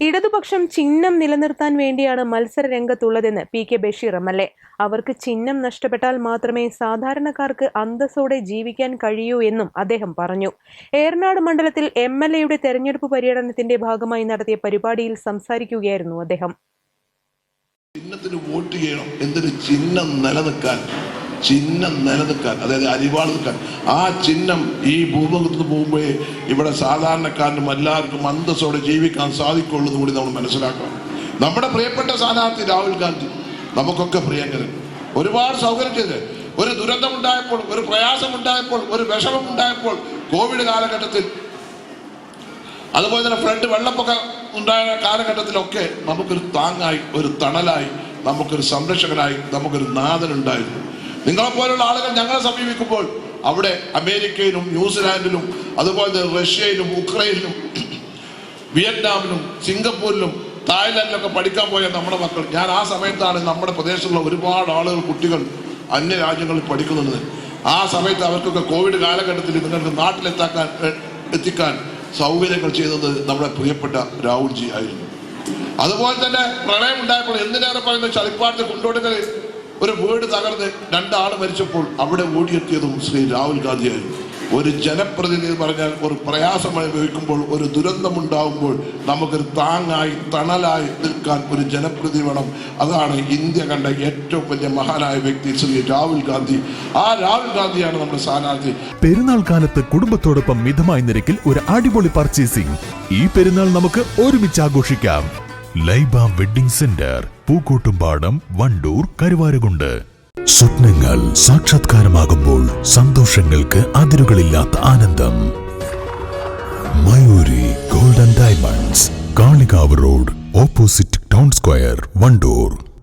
ഇടതുപക്ഷം ചിഹ്നം നിലനിർത്താൻ വേണ്ടിയാണ് മത്സര രംഗത്തുള്ളതെന്ന് P K Basheer M L A അവർക്ക് ചിഹ്നം നഷ്ടപ്പെട്ടാൽ മാത്രമേ സാധാരണക്കാർക്ക് അന്തസ്സോടെ ജീവിക്കാൻ കഴിയൂ എന്നും അദ്ദേഹം പറഞ്ഞു. ഏറനാട് മണ്ഡലത്തിൽ എം എൽ എയുടെ തെരഞ്ഞെടുപ്പ് പര്യടനത്തിന്റെ ഭാഗമായി നടത്തിയ പരിപാടിയിൽ സംസാരിക്കുകയായിരുന്നു അദ്ദേഹം. ചിഹ്നത്തിന് വോട്ട് ചെയ്യണം. എന്തൊരു ചിഹ്നം നിലനിൽക്കാൻ ചിഹ്നം നിലനിൽക്കാൻ അതായത് അരിവാൾ നിൽക്കാൻ ആ ചിഹ്നം ഈ ഭൂമുഖത്ത് പോകുമ്പോഴേ ഇവിടെ സാധാരണക്കാരനും എല്ലാവർക്കും അന്തസ്സോടെ ജീവിക്കാൻ സാധിക്കുള്ളൂ കൂടി നമ്മൾ മനസ്സിലാക്കണം. നമ്മുടെ പ്രിയപ്പെട്ട സ്ഥാനാർത്ഥി രാഹുൽ ഗാന്ധി നമുക്കൊക്കെ പ്രിയങ്കരൻ. ഒരുപാട് സൗകര്യം ചെയ്ത് ഒരു ദുരന്തമുണ്ടായപ്പോൾ ഒരു പ്രയാസം പ്രയാസമുണ്ടായപ്പോൾ ഒരു വിഷമമുണ്ടായപ്പോൾ കോവിഡ് കാലഘട്ടത്തിൽ അതുപോലെ തന്നെ ഫ്രണ്ട് വെള്ളപ്പൊക്കം ഉണ്ടായ കാലഘട്ടത്തിലൊക്കെ നമുക്കൊരു താങ്ങായി ഒരു തണലായി നമുക്കൊരു സംരക്ഷകനായി നമുക്കൊരു നാഥനുണ്ടായിരുന്നു. നിങ്ങളെപ്പോലുള്ള ആളുകൾ ഞങ്ങളെ സമീപിക്കുമ്പോൾ അവിടെ അമേരിക്കയിലും ന്യൂസിലാൻഡിലും അതുപോലെ റഷ്യയിലും ഉക്രൈനിലും വിയറ്റ്നാമിലും സിംഗപ്പൂരിലും തായ്ലാൻഡിലൊക്കെ പഠിക്കാൻ പോയ നമ്മുടെ മക്കൾ. ഞാൻ ആ സമയത്താണ് നമ്മുടെ പ്രദേശത്തുള്ള ഒരുപാട് ആളുകൾ കുട്ടികൾ അന്യ രാജ്യങ്ങളിൽ പഠിക്കുന്നത്. ആ സമയത്ത് അവർക്കൊക്കെ കോവിഡ് കാലഘട്ടത്തിൽ നിങ്ങൾക്ക് നാട്ടിലെത്താക്കാൻ എത്തിക്കാൻ സൗകര്യങ്ങൾ ചെയ്തത് നമ്മുടെ പ്രിയപ്പെട്ട രാഹുൽജി ആയിരുന്നു. അതുപോലെ തന്നെ പ്രളയം ഉണ്ടായപ്പോൾ എന്തിനേറെ പറയുന്നത് ചളിപ്പാട്ട് കൊണ്ടോടുകളിൽ ഒരു വീട് തകർന്ന് രണ്ടാൾ മരിച്ചപ്പോൾ അവിടെ ഓടിയെത്തിയതും ശ്രീ രാഹുൽ ഗാന്ധിയായിരുന്നു. ഒരു ജനപ്രതിനിധി പറഞ്ഞാൽ ഒരു പ്രയാസം അനുഭവിക്കുമ്പോൾ ഒരു ദുരന്തമുണ്ടാകുമ്പോൾ നമുക്കൊരു താങ്ങായി തണലായി നിൽക്കാൻ ഒരു ജനപ്രതി വേണം. അതാണ് ഇന്ത്യ കണ്ട ഏറ്റവും വലിയ മഹാനായ വ്യക്തി ശ്രീ രാഹുൽ ഗാന്ധി. ആ രാഹുൽ ഗാന്ധിയാണ് നമ്മുടെ സ്ഥാനാർത്ഥി. പെരുന്നാൾ കാലത്ത് കുടുംബത്തോടൊപ്പം മിതമായ നിരക്കിൽ ഒരു അടിപൊളി പർച്ചേസിംഗ് ഈ പെരുന്നാൾ നമുക്ക് ഒരുമിച്ച് ആഘോഷിക്കാം. Laiba wedding centre. Pookkottumpadam Wandoor Karuvarakundu. സ്വപ്നങ്ങൾ സാക്ഷാത്കാരമാകുമ്പോൾ സന്തോഷങ്ങൾക്ക് അതിരുകളില്ലാത്ത ആനന്ദം. Mayoori golden diamonds Kalikavu road opposite town square Wandoor.